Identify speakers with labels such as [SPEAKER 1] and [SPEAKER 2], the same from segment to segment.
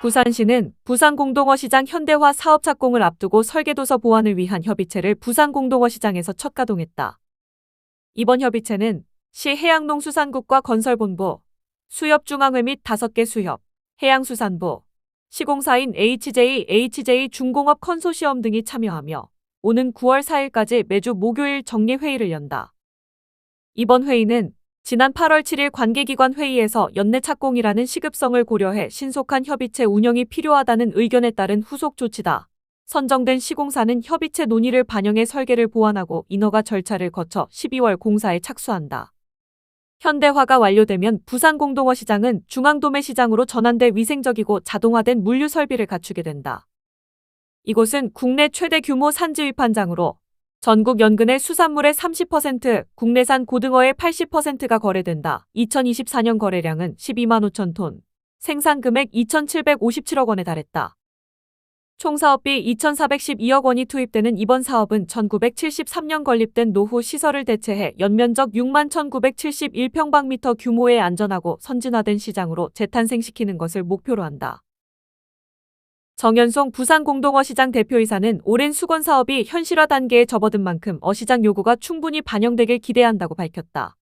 [SPEAKER 1] 부산시는 부산공동어시장 현대화 사업 착공을 앞두고 설계도서 보완을 위한 협의체를 부산공동어시장에서 첫 가동했다. 이번 협의체는 시 해양농수산국과 건설본부, 수협중앙회 및 5개 수협, 해양수산부, 시공사인 HJ, HJ 중공업 컨소시엄 등이 참여하며 오는 9월 4일까지 매주 목요일 정례회의를 연다. 이번 회의는 지난 8월 7일 관계기관 회의에서 연내 착공이라는 시급성을 고려해 신속한 협의체 운영이 필요하다는 의견에 따른 후속 조치다. 선정된 시공사는 협의체 논의를 반영해 설계를 보완하고 인허가 절차를 거쳐 12월 공사에 착수한다. 현대화가 완료되면 부산 공동어 시장은 중앙도매 시장으로 전환돼 위생적이고 자동화된 물류 설비를 갖추게 된다. 이곳은 국내 최대 규모 산지 위판장으로 전국 연근의 수산물의 30%, 국내산 고등어의 80%가 거래된다. 2024년 거래량은 12만 5천 톤, 생산 금액 2,757억 원에 달했다. 총 사업비 2,412억 원이 투입되는 이번 사업은 1973년 건립된 노후 시설을 대체해 연면적 6만 1,971평방미터 규모의 안전하고 선진화된 시장으로 재탄생시키는 것을 목표로 한다. 정연송 부산공동어시장 대표이사는 오랜 수건 사업이 현실화 단계에 접어든 만큼 어시장 요구가 충분히 반영되길 기대한다고 밝혔다.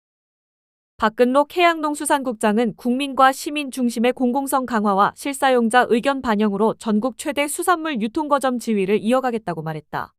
[SPEAKER 1] 박근록 해양농수산국장은 국민과 시민 중심의 공공성 강화와 실사용자 의견 반영으로 전국 최대 수산물 유통거점 지위를 이어가겠다고 말했다.